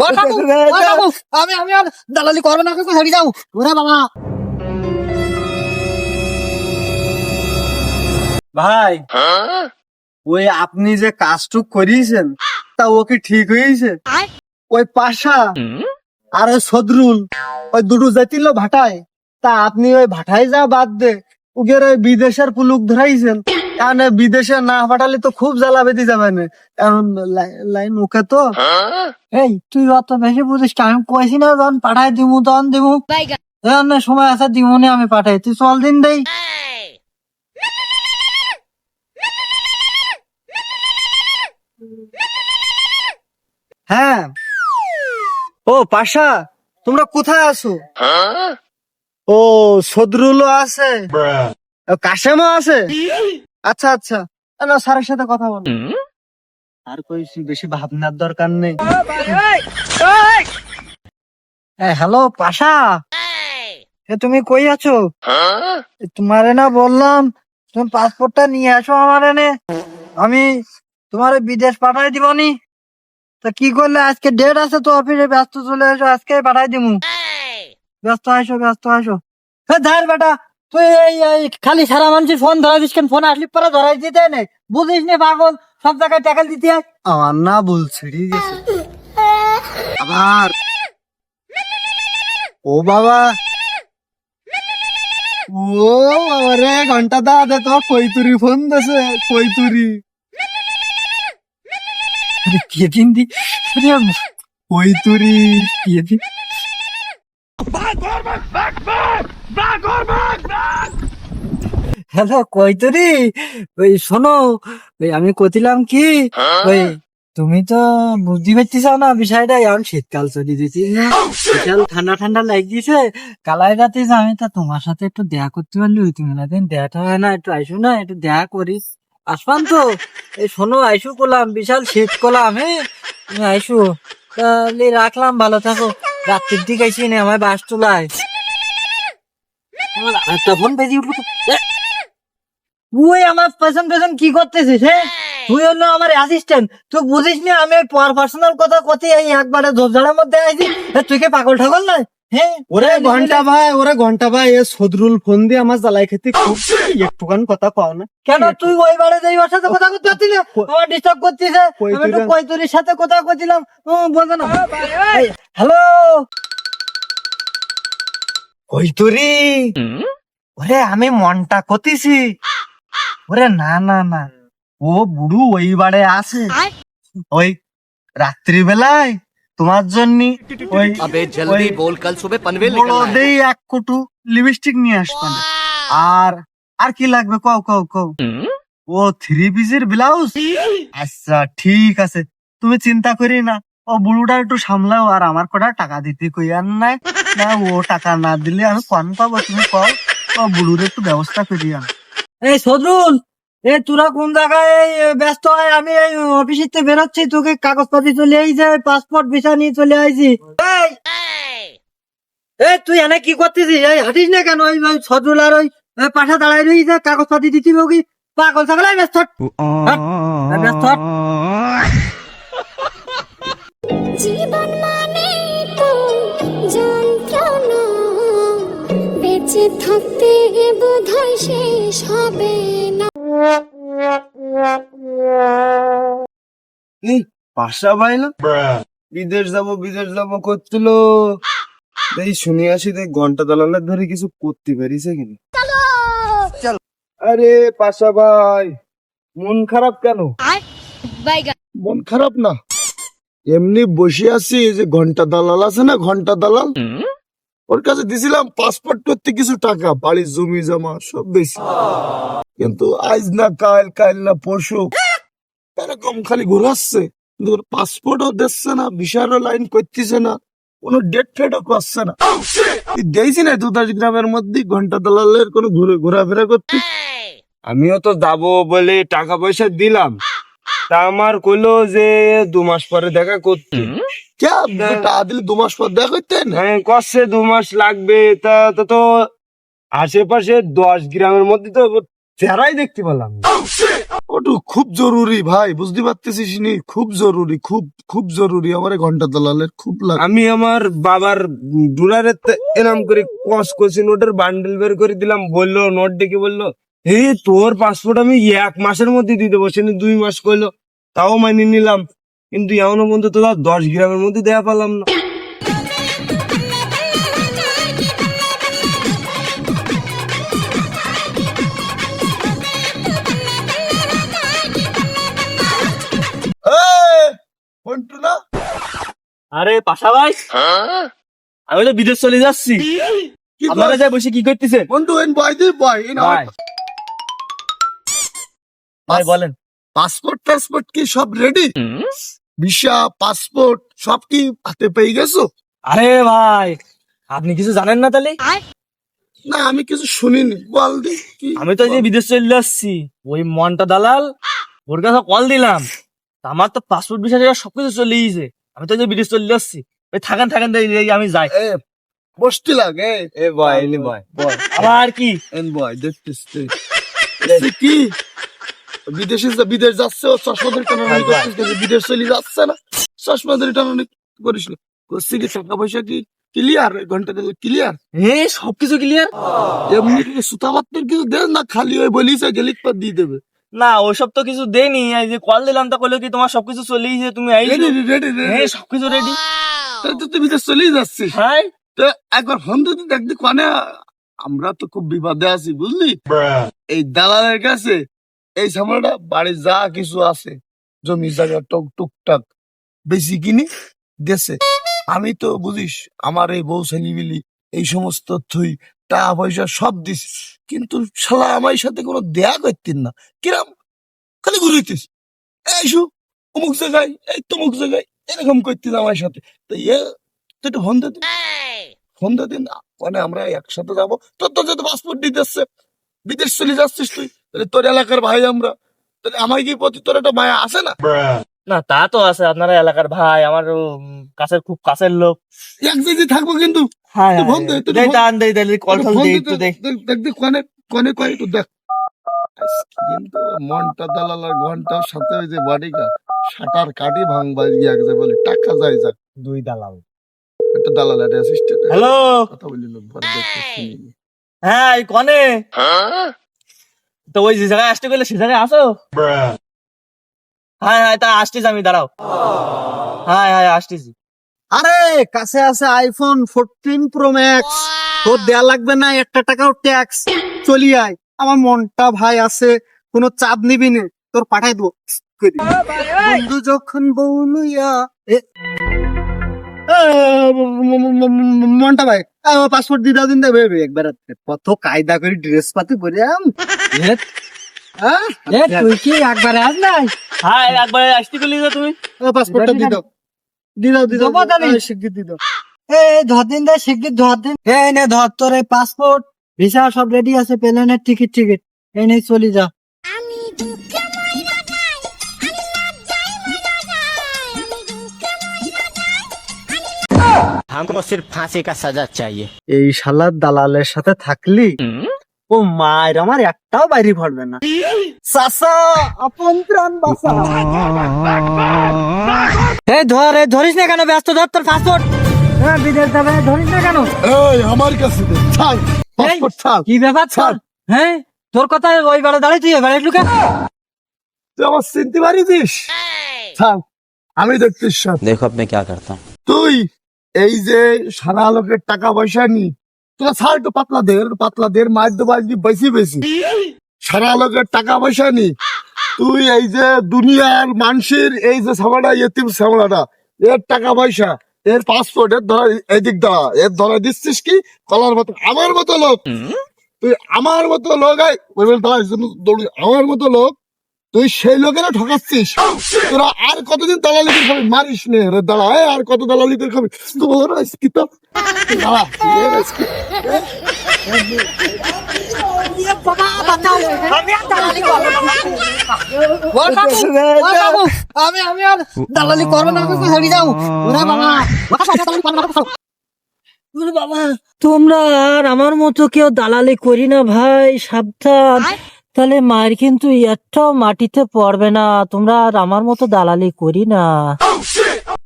আমি আমি আর দালালি করব না হেরি যাও। ওরে বাবা। ভাই ওই আপনি যে কাজটুক করিয়েছেন তা ও কি ঠিক হয়েছে? ওই পাশা আর ওই সদরুল ওই দুটো জাতিল ভাটায় তা আপনি ওই ভাটায় যা বাদ দে উগের ওই বিদেশের পুলুক ধরাইছেন। কারণ বিদেশে না পাঠালে তো খুব জ্বালা বেঁধে যাবে না। কারণ লাই- লাইন ওকে তো। এই তুই অত বেশি বুঝিস আমি কইছি না যখন পাঠাই দিমু তখন দিমু। সময় আছে দিমু নি আমি পাঠাই। তুই চল দিন দেই। হ্যাঁ। ও পাশা তোমরা কোথায় আছো? ও সদরুলও আছে। ও, কাশেমও আছে? আচ্ছা আচ্ছা। না স্যারের সাথে কথা বলো। আর কই বেশি ভাবনার দরকার নেই। হ্যালো পাশা? তুমি কই আছো? এ, তোমারে না বললাম তুমি পাসপোর্টটা নিয়ে আসো আমার এনে। আমি তোমার বিদেশ পাঠাই দিবনি। তা কি করলে? আজকে ডেট আছে তো অফিসে ব্যস্ত চলে এসো আজকে পাঠাই দিমু। ব্যস্ত আসো ব্যস্ত আসো এ ধার বেটা এই খালি সারা মানুষের ফোন ধরা দিস ফোন আসলি পরে ধরাই দিতে নেই। বুঝিস নি পাগল? সব জায়গায় ট্যাকেল দিতে আমার না বল ছিড়ি গেছে। আবার। ও বাবা। ও বাবা রে ঘণ্টা দা দে তো ফোন দেছে আরে দিয়ে দিন দি আরে কৈতুরি দিয়ে দিন হ্যালো কইতরি ওই শোনো ওই আমি কইছিলাম কি ওই তুমি তো বুঝতে পারছিস না বিষয়টা এখন শীতকাল চলে দিয়েছি শীতকাল ঠান্ডা ঠান্ডা লাগিয়েছে কালাই রাতে আমি তা তোমার সাথে একটু দেখা করতে পারলি ওই তুমি না দিন দেখাটা হয় না একটু আইসো না একটু দেখা করিস। আসবান তো এই শোনো আইসু করলাম বিশাল শীত করলাম হ্যাঁ? তুমি আইসু তাহলে রাখলাম ভালো থাকো। রাত্রির দিকে আইসি না আমার বাস তোলায়। আমার আরেকটা ফোন বেজে উঠল তুই আমার পেছন পেছন কি করতেছিস হ্যাঁ? তুই হলো আমার অ্যাসিস্ট্যান্ট তুই বুঝিস না আমি পার্সোনাল কথা কথে এই একবারে ঝোপঝাড়ের মধ্যে আইছি তুই কি পাগল ঠাগল নয় হ্যাঁ? ওরে ঘণ্টা ভাই ওরে ঘণ্টা ভাই এ সদরুল ফোন দিয়ে আমার জ্বালাই খেতে খুব একটুখান কথা পাও না। কেন তুই ওই বারে যাই ওর সাথে কথা করতে পারছিস আমার ডিস্টার্ব করছিস হ্যাঁ? আমি একটু কৈতুরের- সাথে কথা করছিলাম বলতো না। হ্যালো? কৈতুরি? ওরে আমি মনটা কতিছি। ওরে না না না। ও বুড়ু ওই বাড়ে আছে। ওই রাত্রিবেলায় তোমার জন্য ওই জলদি বল কাল সুবে পনভেল বড়দেই এক কুটু লিপস্টিক নিয়ে আসবে আর আর কি লাগবে? কও কও কও। ও থ্রি পিসের ব্লাউজ? আচ্ছা ঠিক আছে। তুমি চিন্তা করি না। ও বুড়ুটা একটু সামলাও আর আমার কটা টাকা দিতে কই আর নাই। না ও টাকা না দিলে আমি কন পাবো তুমি কও। ও বুড়ুর একটু ব্যবস্থা করি আমি এই সদরুল এ তোরা কোন জায়গায় ব্যস্ত? হয় আমি এই অফিসের থেকে বেরোচ্ছি তোকে কাগজপাতি চলে আইছে পাসপোর্ট ভিসা নিয়ে চলে আইছি। এই এই তুই এনে কি করতেছিস? এই হাঁটিস না কেন? ওই ওই সদরুল আর ওই পাশা দাঁড়াই রয়েছে কাগজপাতি দিতে হবে কি পাগল ছাগল এই ব্যস্ত। ব্যস্ত। জীবন থাকতে বোধহয় শেষ হবে না। এই পাশা বাইলো বিদেশ যাব বিদেশ যাব করছিল। এই শুনে আসি দেখ ঘণ্টা দালালের ধরে কিছু করতে পারিছে কিনা? আরে পাশা ভাই মন খারাপ কেন? মন খারাপ না? এমনি বসে আছি এই যে ঘণ্টা দালাল আছে না ঘণ্টা দালাল? ওর কাছে দিছিলাম পাসপোর্ট করতে কিছু টাকা বাড়ির জমি জমা সব বেশি। কিন্তু আজ না কাল কাল না পরশু এরকম খালি ঘুরাচ্ছে কিন্তু পাসপোর্টও দিচ্ছে না ভিসারও লাইন করতেছে না কোনো ডেট ফেটও করছে না। তুই দেখছি না দুদাস গ্রামের মধ্যে ঘণ্টা দালালের কোনো ঘুরে ঘোরাফেরা করতে। আমিও তো যাব বলে টাকা পয়সা দিলাম। তা আমার কইলো যে দু মাস পরে দেখা করতে। টাকা দিলে দু মাস পর দেখা করতেন হ্যাঁ করছে দু মাস লাগবে। তা তো তো আশেপাশে দশ গ্রামের মধ্যে তো চেহারাই দেখতে পেলাম ওটু খুব জরুরি ভাই বুঝতে পারতেছিস নি? খুব জরুরি খুব খুব জরুরি। আমার ঘণ্টা দালালের খুব লাগে আমি আমার বাবার ডুলারের এনাম করে কস করছি নোটের বান্ডেল বের করে দিলাম বলল নোট ডেকে বলল এই তোর পাসপোর্ট আমি এক মাসের মধ্যে দিয়ে দেবো। দুই মাস কইলো তাও মানিয়ে নিলাম। কিন্তু এমনও বন্ধু তো দশ গ্রামের মধ্যে দেয়া পেলাম না। আরে পাশা ভাই। আমি তো বিদেশ চলে যাচ্ছি। কি? আপনারা? যাই বসে কি করতেছেন? এন বয় বয় ভাই ভাই বলেন। পাসপোর্ট টাসপোর্ট কি সব রেডি ভিসা পাসপোর্ট সব কি হাতে পেয়ে গেছো? আরে ভাই আপনি কিছু জানেন না তাহলে? না আমি কিছু শুনিনি বল দি আমি তো এই যে বিদেশ চলে যাচ্ছি ওই মনটা দালাল ওর কাছে কল দিলাম। আমার তো পাসপোর্ট বিষয় সবকিছু চলে গিয়েছে আমি তো এই যে বিদেশ চলে যাচ্ছি ওই থাকেন থাকেন আমি যাই। বসতে লাগে। এ বয় এলি বয়। আবার কি? এন বয় দেখতেছ। তুই। কি? বিদেশে বিদেশ যাচ্ছে ও চশমা ধরে টানাটানি করছিস বিদেশ চলে যাচ্ছে না। চশমা ধরে টানাটানি করিস না করছি কি টাকা পয়সা কি ক্লিয়ার ঘণ্টা দিলে ক্লিয়ার সবকিছু ক্লিয়ার এমনি সুতাবাত্তর কিছু দেন না? খালি ওই বলিস গেলিক পর দিয়ে দেবে। না ওসব তো কিছু দেয়নি। এই যে কল দিলাম তা কইলো কি তোমার সবকিছু চলে গিয়েছে তুমি আইছো? রেডি রেডি হ্যাঁ রেডি সবকিছু রেডি তো তুই বিদেশ চলেই যাচ্ছিস। হ্যাঁ? তো একবার ফোন দিতে দেখবি কানে। আমরা তো খুব বিপদে আছি বুঝলি? এই দালালের কাছে এই সামলাটা বাড়ির যা কিছু আছে, জমি, জায়গা, টুক, টুকটাক বেশি কিনি দেশে। আমি তো বুঝিস, আমার এই বউ ছেলিবিলি এই সমস্ত থুই, টাকা পয়সা সব দিস কিন্তু শালা আমার সাথে কোনো দেয়া করতেন না। কিরাম? খালি ঘুরিতিস এই শু অমুক জায়গায়, এই তমুক জায়গায়, এরকম করতিস আমার সাথে। তো ইয়ে তুই একটু ফোন দে তো। ফোন দিন। মানে আমরা একসাথে যাব। তোর তো যদি পাসপোর্ট দিতে বিদেশ চলে যাচ্ছিস তুই। তাহলে তোর এলাকার ভাই আমরা। তাহলে আমার কি প্রতি তোর একটা মায়া আছে না? না তা তো আছে আপনারা এলাকার ভাই আমার কাছের খুব কাছের লোক। এক জায়গায় থাকব কিন্তু। হ্যাঁ মনটা দালালার ঘণ্টার সাথে ওই যে বাড়িটা সাটার কাটি ভাঙবা বলে টাকা যায় যাক দুই দালাল। একটা দালাল একটা অ্যাসিস্ট্যান্ট হ্যালো? কথা বলি লোক হ্যাঁ কনে? তো ওই যে জায়গায় আসতে গেলে সে জায়গায় আসো। হ্যাঁ হ্যাঁ তা আসতেছি আমি দাঁড়াও। হ্যাঁ হ্যাঁ আসতেছি। আরে কাছে আছে আইফোন ফোরটিন প্রো ম্যাক্স তোর দেয়া লাগবে না একটা টাকাও ট্যাক্স চলি আয়। আমার মনটা ভাই আছে কোনো চাপ নিবি না। তোর পাঠাই দেবো। বন্ধু যখন ম- মনটা ভাই। পাসপোর্ট দিয়ে দাও দিন দেবে একবার কত কায়দা করে ড্রেস পাতি আম। তুই কি একবার আস নাই হ্যাঁ একবার আসতে গেলি যে তুমি পাসপোর্টটা দিয়ে দাও দিয়ে দাও দিয়ে দাও শিগগির দিয়ে দাও এ ধর দিন দে শিগগির ধর দিন এই নে ধর তোর এই পাসপোর্ট ভিসা সব রেডি আছে প্লেনের টিকিট টিকিট এই নে চলি যা আমি দুঃখে মইরা যাই আমি লজ্জায় মইরা যাই আমি দুঃখে মইরা যাই हमको सिर्फ फांसी का सजा चाहिए এই শালার দালালের সাথে থাকলি ও মায়ের আমার একটাও বাইরে পড়বে না। সাসা আপন প্রাণ বাসা এই ধর ধরিস না কেন? ব্যস্ত ধর তোর পাসপোর্ট। হ্যাঁ বিদেশ যাবে ধরিস না কেন? এই আমার কাছে দে। পাসপোর্ট ছাড়। কি ব্যাপার ছাড়। হ্যাঁ তোর কথা ওই বেলা দাঁড়িয়ে তুই এবারে তুই আমার চিনতে পারিস আমি দেখতে দেখো আপনি কি করতাম তুই এই যে সারা লোকের টাকা পয়সা নি তোরা ছাড় একটু পাতলা দের পাতলা দের মার দেবো আজকে বেশি বেশি। সারা লোকের টাকা পয়সা নি। তুই এই যে দুনিয়ার মানুষের এই যে সামাটা এতিম সামলাটা এর টাকা পয়সা এর পাসপোর্ট এর ধরা এদিক দাঁড়া এর ধরা দিচ্ছিস কি? কলার মতো আমার মতো লোক। তুই আমার মতো লোক আমার মতো লোক তুই সেই লোকেরা ঠকাচ্ছিস? তোরা আর কতদিন দালালি করে খাবি? মারিস নে রে দাঁড়া এ, আর কত দালালি করে খাবি তো? তো এ, আজকে, আমি আমি আর দালালি করব না আমি যাও ওরে বাবা বাবা তোমরা আর আমার মতো কেউ দালালি করি না ভাই সাবধান। তাহলে মায়ের কিন্তু একটাও মাটিতে পড়বে না। তোমরা আর আমার মতো দালালি করি না।